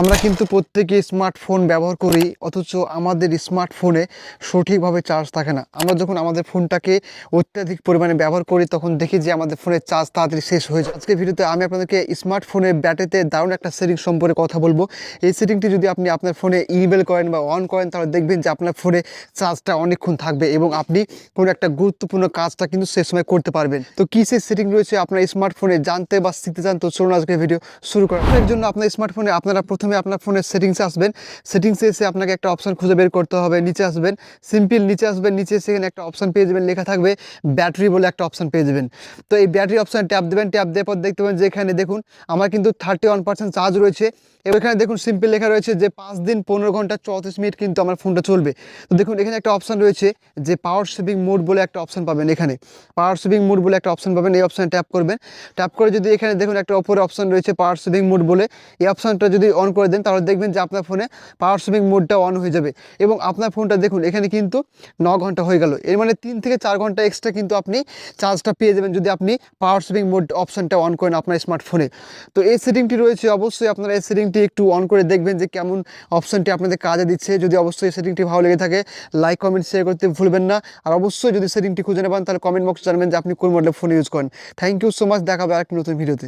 আমরা কিন্তু প্রত্যেকে স্মার্টফোন ব্যবহার করি, অথচ আমাদের স্মার্টফোনে সঠিকভাবে চার্জ থাকে না। আমরা যখন আমাদের ফোনটাকে অত্যাধিক পরিমাণে ব্যবহার করি, তখন দেখি যে আমাদের ফোনের চার্জ তাড়াতাড়ি শেষ হয়ে যায়। আজকে ভিডিওতে আমি আপনাদেরকে স্মার্টফোনের ব্যাটারিতে দারুণ একটা সেটিং সম্পর্কে কথা বলব। এই সেটিংটি যদি আপনি আপনার ফোনে ইমেল করেন বা অন করেন, তাহলে দেখবেন যে আপনার ফোনে চার্জটা অনেকক্ষণ থাকবে এবং আপনি কোনো একটা গুরুত্বপূর্ণ কাজটা কিন্তু সে সময় করতে পারবেন। তো কী সেই সেটিং রয়েছে আপনার স্মার্টফোনে জানতে বা শিখতে চান, তো চলুন আজকে ভিডিও শুরু করা এর জন্য আপনার স্মার্টফোনে আপনারা আপনার ফোনের সেটিংসে আসবেন। সেটিংসে এসে আপনাকে একটা অপশন খুঁজে বের করতে হবে, নিচে আসবেন। সিম্পল নিচে আসবেন, নিচে সেখানে একটা অপশন পেয়ে যাবেন, লেখা থাকবে ব্যাটারি বলে একটা অপশন পেয়ে যাবেন। তো এই ব্যাটারি অপশন ট্যাপ দেবেন ট্যাপ দেওয়ার পর দেখতে পাবেন যে এখানে দেখুন, আমার কিন্তু থার্টি ওয়ান পার্সেন্ট চার্জ রয়েছে। এবার এখানে দেখুন সিম্পল লেখা রয়েছে যে পাঁচ দিন পনেরো ঘণ্টা চৌত্রিশ মিনিট কিন্তু আমার ফোনটা চলবে। তো দেখুন, এখানে একটা অপশন রয়েছে যে পাওয়ার সেভিং মোড বলে একটা অপশন পাবেন এখানে। পাওয়ার সেভিং মোড বলে একটা অপশন পাবেন, এই অপশানে ট্যাপ করবেন। ট্যাপ করে যদি এখানে দেখুন একটা ওপরে অপশন রয়েছে পাওয়ার সেভিং মোড বলে, এই অপশনটা যদি অন করে দেন, তাহলে দেখবেন যে আপনার ফোনে পাওয়ার সেভিং মোডটা অন হয়ে যাবে। এবং আপনার ফোনটা দেখুন, এখানে কিন্তু ন ঘণ্টা হয়ে গেল। এর মানে তিন থেকে চার ঘণ্টা এক্সট্রা কিন্তু আপনি চার্জটা পেয়ে যাবেন যদি আপনি পাওয়ার সেভিং মোড অপশনটা অন করেন আপনার স্মার্টফোনে তো এই সেটিংটি রয়েছে, অবশ্যই আপনারা এই সেটিংটি একটু অন করে দেখবেন যে কেমন অপশনটি আপনাদের কাজে দিচ্ছে। যদি অবশ্যই এই সেটিংটি ভালো লেগে থাকে লাইক কমেন্ট শেয়ার করতে ভুলবেন না। আর অবশ্যই যদি সেটিংটি খুঁজে নেবেন তাহলে কমেন্ট বক্সে জানবেন যে আপনি কোন মডেলের ফোন ইউজ করেন। থ্যাংক ইউ সো মাচ দেখাবে আর একটি নতুন ভিডিওতে